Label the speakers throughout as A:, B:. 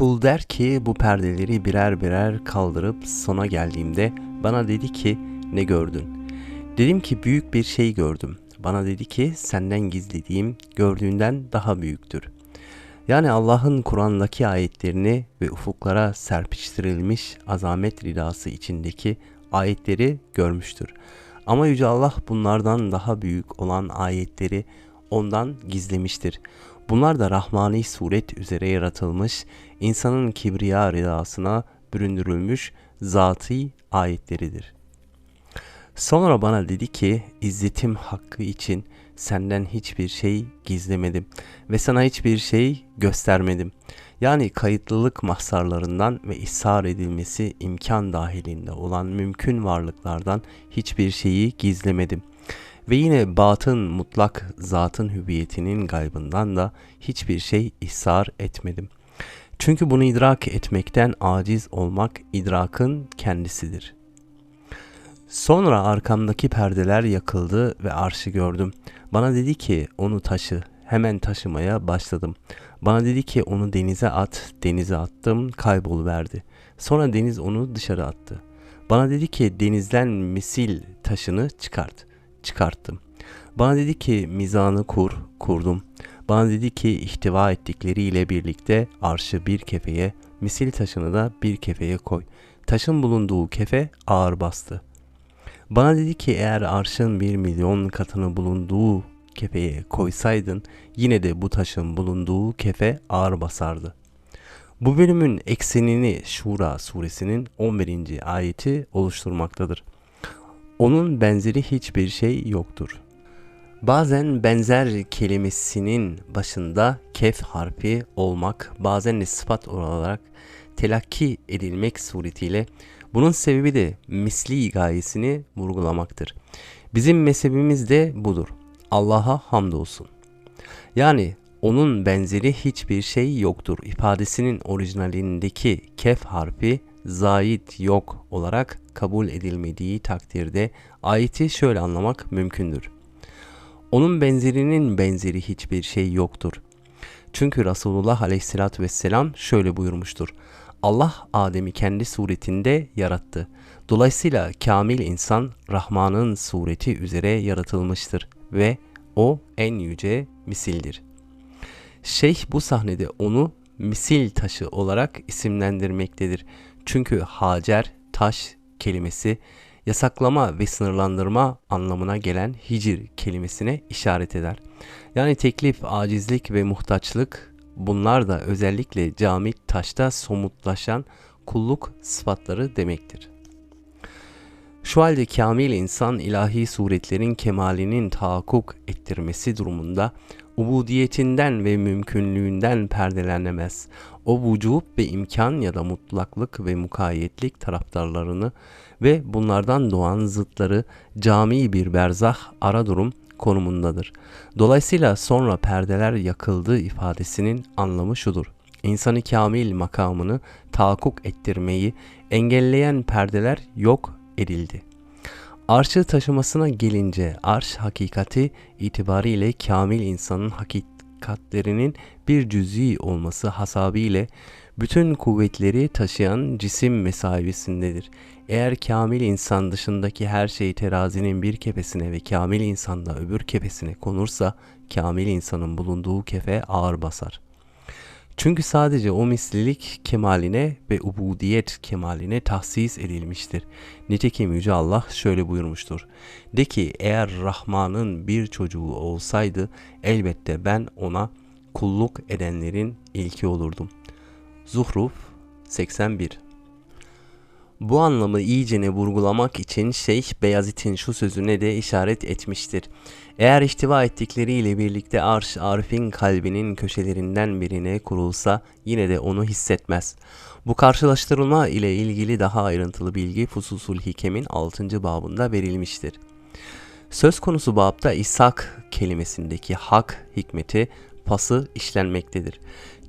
A: Kul der ki bu perdeleri birer birer kaldırıp sona geldiğimde bana dedi ki ne gördün? Dedim ki büyük bir şey gördüm. Bana dedi ki senden gizlediğim gördüğünden daha büyüktür. Yani Allah'ın Kur'an'daki ayetlerini ve ufuklara serpiştirilmiş azamet ridası içindeki ayetleri görmüştür. Ama Yüce Allah bunlardan daha büyük olan ayetleri ondan gizlemiştir. Bunlar da Rahmani suret üzere yaratılmış, insanın kibriya ridasına büründürülmüş zatı ayetleridir. Sonra bana dedi ki, izzetim hakkı için senden hiçbir şey gizlemedim ve sana hiçbir şey göstermedim. Yani kayıtlılık mahsarlarından ve ishar edilmesi imkan dahilinde olan mümkün varlıklardan hiçbir şeyi gizlemedim. Ve yine batın mutlak zatın hüviyetinin gaybından da hiçbir şey ihsar etmedim. Çünkü bunu idrak etmekten aciz olmak idrakın kendisidir. Sonra arkamdaki perdeler yakıldı ve arşı gördüm. Bana dedi ki onu taşı. Hemen taşımaya başladım. Bana dedi ki onu denize at. Denize attım kayboluverdi. Sonra deniz onu dışarı attı. Bana dedi ki denizden misil taşını çıkart çıkarttım. Bana dedi ki mizanı kur, kurdum. Bana dedi ki ihtiva ettikleriyle birlikte arşı bir kefeye, misil taşını da bir kefeye koy. Taşın bulunduğu kefe ağır bastı. Bana dedi ki eğer arşın bir milyon katını bulunduğu kefeye koysaydın yine de bu taşın bulunduğu kefe ağır basardı. Bu bölümün eksenini Şura suresinin 11. ayeti oluşturmaktadır. Onun benzeri hiçbir şey yoktur. Bazen benzer kelimesinin başında kef harfi olmak, bazen de sıfat olarak telakki edilmek suretiyle bunun sebebi de misli gayesini vurgulamaktır. Bizim mezhebimiz de budur. Allah'a hamdolsun. Yani onun benzeri hiçbir şey yoktur ifadesinin orijinalindeki kef harfi zayit yok olarak kabul edilmediği takdirde ayeti şöyle anlamak mümkündür. Onun benzerinin benzeri hiçbir şey yoktur. Çünkü Resulullah aleyhissalatü vesselam şöyle buyurmuştur. Allah Adem'i kendi suretinde yarattı. Dolayısıyla kamil insan Rahman'ın sureti üzere yaratılmıştır ve o en yüce misildir. Şeyh bu sahnede onu misil taşı olarak isimlendirmektedir. Çünkü Hacer, taş kelimesi yasaklama ve sınırlandırma anlamına gelen hicir kelimesine işaret eder. Yani teklif, acizlik ve muhtaçlık bunlar da özellikle camit taşta somutlaşan kulluk sıfatları demektir. Şu halde kamil insan ilahi suretlerin kemalinin tahakkuk ettirmesi durumunda ubudiyetinden ve mümkünlüğünden perdelenemez. O vücub ve imkan ya da mutlaklık ve mukayyetlik taraftarlarını ve bunlardan doğan zıtları cami bir berzah ara durum konumundadır. Dolayısıyla sonra perdeler yakıldı ifadesinin anlamı şudur. İnsanı kamil makamını tahakkuk ettirmeyi engelleyen perdeler yok edildi. Arşı taşımasına gelince arş hakikati itibariyle kamil insanın hakikatlerinin bir cüz'i olması hasabiyle bütün kuvvetleri taşıyan cisim mesabisindedir. Eğer kamil insan dışındaki her şey terazinin bir kefesine ve kamil insanda öbür kefesine konursa kamil insanın bulunduğu kefe ağır basar.'' Çünkü sadece o mislilik kemaline ve ubudiyet kemaline tahsis edilmiştir. Nitekim Yüce Allah şöyle buyurmuştur. De ki eğer Rahman'ın bir çocuğu olsaydı elbette ben ona kulluk edenlerin ilki olurdum. Zuhruf 81 bu anlamı iyicene vurgulamak için Şeyh Beyazıt'ın şu sözüne de işaret etmiştir. Eğer ihtiva ettikleriyle birlikte arş Arif'in kalbinin köşelerinden birine kurulsa yine de onu hissetmez. Bu karşılaştırılma ile ilgili daha ayrıntılı bilgi Fususul Hikem'in 6. babında verilmiştir. Söz konusu babda İshak kelimesindeki hak hikmeti pası işlenmektedir.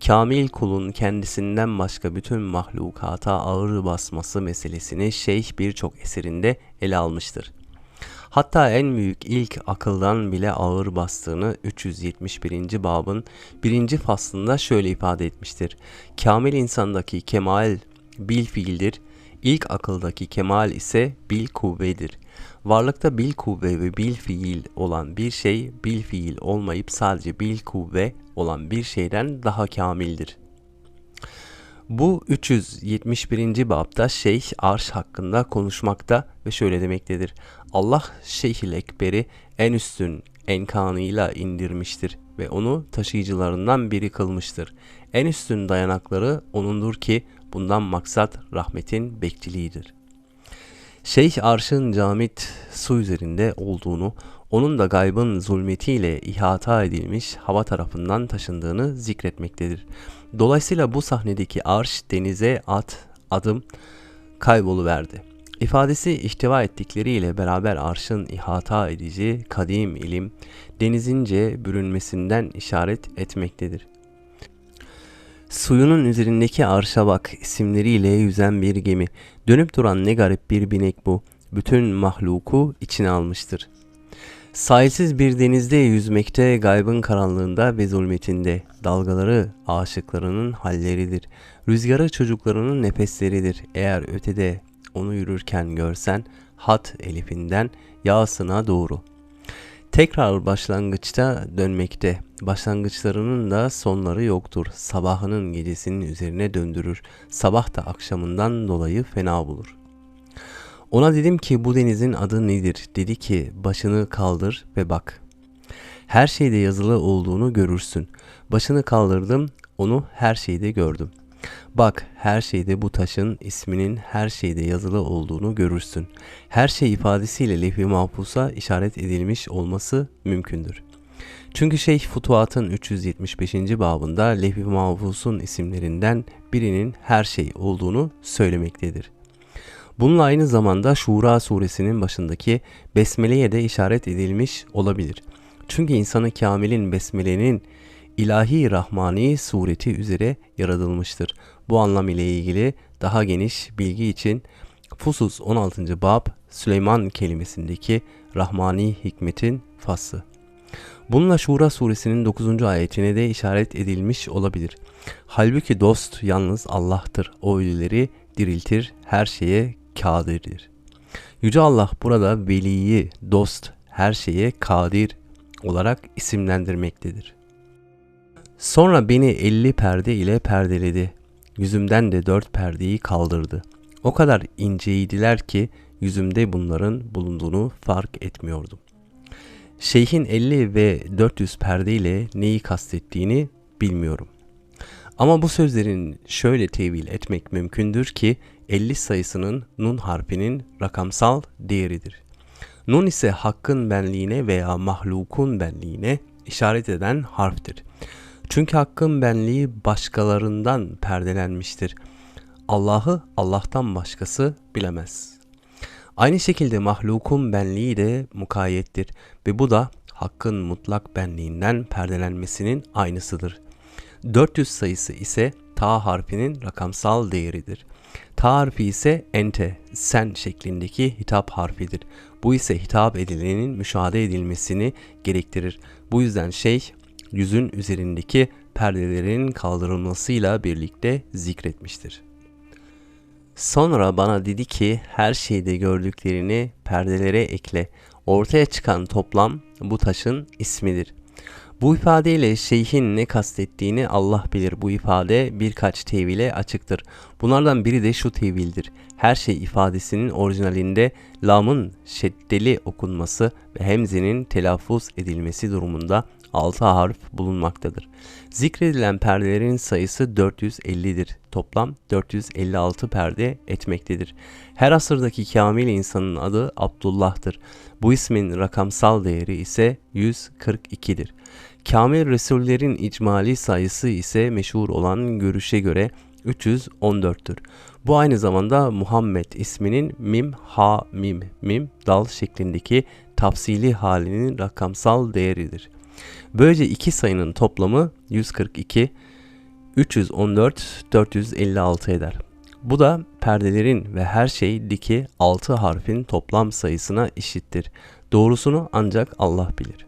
A: Kamil kulun kendisinden başka bütün mahlukata ağır basması meselesini şeyh birçok eserinde ele almıştır. Hatta en büyük ilk akıldan bile ağır bastığını 371. babın 1. faslında şöyle ifade etmiştir. Kamil insandaki kemal bil fiildir, ilk akıldaki kemal ise bil kuvvedir. Varlıkta bil kuvve ve bil fiil olan bir şey bil fiil olmayıp sadece bil kuvve olan bir şeyden daha kamildir. Bu 371. babda Şeyh Arş hakkında konuşmakta ve şöyle demektedir. Allah Şeyh-i Ekber'i en üstün enkanıyla indirmiştir ve onu taşıyıcılarından biri kılmıştır. En üstün dayanakları onundur ki bundan maksat rahmetin bekçiliğidir. Şeyh Arş'ın camit su üzerinde olduğunu, onun da gaybın zulmetiyle ihata edilmiş hava tarafından taşındığını zikretmektedir. Dolayısıyla bu sahnedeki arş denize at, adım kayboluverdi. İfadesi ihtiva ettikleriyle beraber arşın ihata edici kadim ilim denizince bürünmesinden işaret etmektedir. Suyunun üzerindeki arşa bak isimleriyle yüzen bir gemi. Dönüp duran ne garip bir binek bu. Bütün mahluku içine almıştır. Sahilsiz bir denizde yüzmekte gaybın karanlığında ve zulmetinde. Dalgaları aşıklarının halleridir. Rüzgarı çocuklarının nefesleridir. Eğer ötede onu yürürken görsen hat elifinden yağsına doğru. Tekrar başlangıçta dönmekte. Başlangıçlarının da sonları yoktur. Sabahının gecesinin üzerine döndürür. Sabah da akşamından dolayı fena bulur. Ona dedim ki bu denizin adı nedir? Dedi ki başını kaldır ve bak. Her şeyde yazılı olduğunu görürsün. Başını kaldırdım, onu her şeyde gördüm. Bak her şeyde bu taşın isminin her şeyde yazılı olduğunu görürsün. Her şey ifadesiyle levh-i işaret edilmiş olması mümkündür. Çünkü Şeyh Futuhat'ın 375. babında levh-i mahfusun isimlerinden birinin her şey olduğunu söylemektedir. Bununla aynı zamanda Şura suresinin başındaki Besmele'ye de işaret edilmiş olabilir. Çünkü insanı kamilin Besmele'nin ilahi rahmani sureti üzere yaratılmıştır. Bu anlam ile ilgili daha geniş bilgi için Fusus 16. bab Süleyman kelimesindeki rahmani hikmetin faslı. Bununla Şura suresinin 9. ayetine de işaret edilmiş olabilir. Halbuki dost yalnız Allah'tır. O ölüleri diriltir, her şeye kadirdir. Yüce Allah burada veliyi, dost, her şeye kadir olarak isimlendirmektedir. Sonra beni elli perde ile perdeledi. Yüzümden de dört perdeyi kaldırdı. O kadar inceydiler ki yüzümde bunların bulunduğunu fark etmiyordum. Şeyhin 50 ve 400 perde ile neyi kastettiğini bilmiyorum. Ama bu sözlerin şöyle tevil etmek mümkündür ki 50 sayısının nun harfinin rakamsal değeridir. Nun ise hakkın benliğine veya mahlukun benliğine işaret eden harftir. Çünkü hakkın benliği başkalarından perdelenmiştir. Allah'ı Allah'tan başkası bilemez. Aynı şekilde mahlukun benliği de mukayyettir ve bu da hakkın mutlak benliğinden perdelenmesinin aynısıdır. 400 sayısı ise ta harfinin rakamsal değeridir. Ta harfi ise ente, sen şeklindeki hitap harfidir. Bu ise hitap edilenin müşahede edilmesini gerektirir. Bu yüzden şey yüzün üzerindeki perdelerin kaldırılmasıyla birlikte zikretmiştir. Sonra bana dedi ki her şeyde gördüklerini perdelere ekle. Ortaya çıkan toplam bu taşın ismidir. Bu ifadeyle şeyhin ne kastettiğini Allah bilir. Bu ifade birkaç tevile açıktır. Bunlardan biri de şu tevildir. Her şey ifadesinin orijinalinde lamın şeddeli okunması ve hemzenin telaffuz edilmesi durumunda 6 harf bulunmaktadır. Zikredilen perdelerin sayısı 450'dir. Toplam 456 perde etmektedir. Her asırdaki kamil insanın adı Abdullah'tır. Bu ismin rakamsal değeri ise 142'dir. Kamil Resullerin icmali sayısı ise meşhur olan görüşe göre 314'tür. Bu aynı zamanda Muhammed isminin mim ha mim mim dal şeklindeki tafsili halinin rakamsal değeridir. Böylece iki sayının toplamı 142, 314, 456 eder. Bu da perdelerin ve her şey diki 6 harfin toplam sayısına eşittir. Doğrusunu ancak Allah bilir.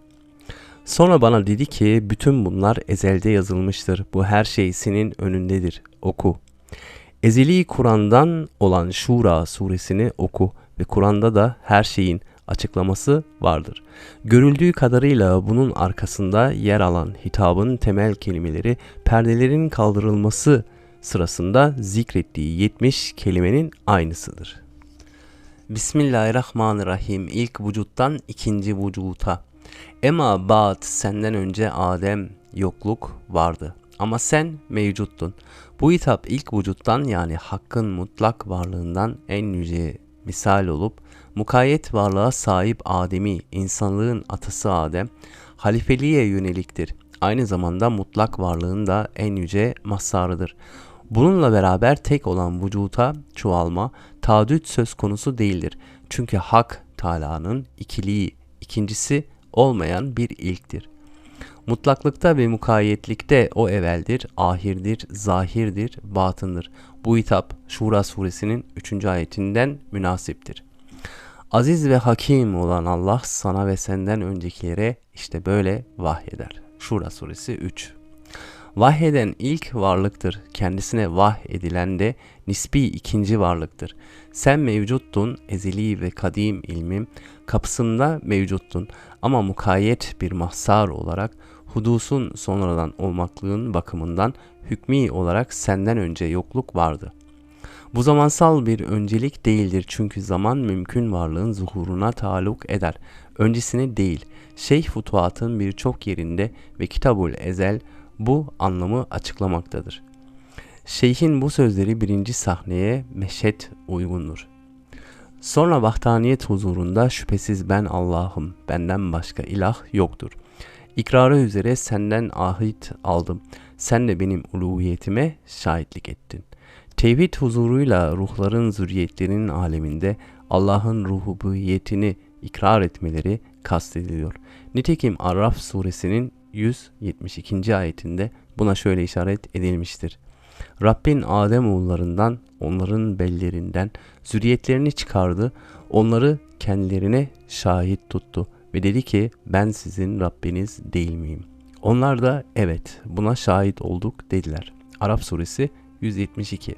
A: Sonra bana dedi ki bütün bunlar ezelde yazılmıştır. Bu her şey senin önündedir. Oku. Ezeli Kur'an'dan olan Şura suresini oku ve Kur'an'da da her şeyin açıklaması vardır. Görüldüğü kadarıyla bunun arkasında yer alan hitabın temel kelimeleri perdelerin kaldırılması sırasında zikrettiği 70 kelimenin aynısıdır. Bismillahirrahmanirrahim. İlk vücuttan ikinci vücuta. Ema ba'd senden önce Adem yokluk vardı. Ama sen mevcuttun. Bu hitap ilk vücuttan yani hakkın mutlak varlığından en yüce misal olup mukayyet varlığa sahip Adem'i, insanlığın atası Adem, halifeliğe yöneliktir. Aynı zamanda mutlak varlığın da en yüce mazharıdır. Bununla beraber tek olan vücuta çoğalma, taahhüt söz konusu değildir. Çünkü hak Teala'nın ikiliği, ikincisi olmayan bir ilktir. Mutlaklıkta ve mukayyetlikte o evveldir, ahirdir, zahirdir, batındır. Bu hitap Şura suresinin 3. ayetinden münasiptir. Aziz ve hakim olan Allah sana ve senden öncekilere işte böyle vahyeder. Şura suresi 3 Vahyeden ilk varlıktır. Kendisine vah edilen de nispi ikinci varlıktır. Sen mevcuttun, ezeli ve kadim ilmim kapısında mevcuttun ama mukayyet bir mahsar olarak hudusun sonradan olmaklığın bakımından hükmi olarak senden önce yokluk vardı. Bu zamansal bir öncelik değildir çünkü zaman mümkün varlığın zuhuruna taluk eder. Öncesine değil. Şeyh Futuhat'ın birçok yerinde ve Kitabul Ezel bu anlamı açıklamaktadır. Şeyhin bu sözleri birinci sahneye meşet uygundur. Sonra vahdaniyet huzurunda şüphesiz ben Allah'ım, benden başka ilah yoktur. İkrarı üzere senden ahit aldım. Sen de benim uluhiyetime şahitlik ettin. Tevhid huzuruyla ruhların zürriyetlerinin aleminde Allah'ın ruhubiyetini ikrar etmeleri kastediliyor. Nitekim Araf suresinin 172. ayetinde buna şöyle işaret edilmiştir. Rabbin Adem oğullarından, onların bellerinden zürriyetlerini çıkardı, onları kendilerine şahit tuttu ve dedi ki ben sizin Rabbiniz değil miyim? Onlar da evet buna şahit olduk dediler. Arap suresi 172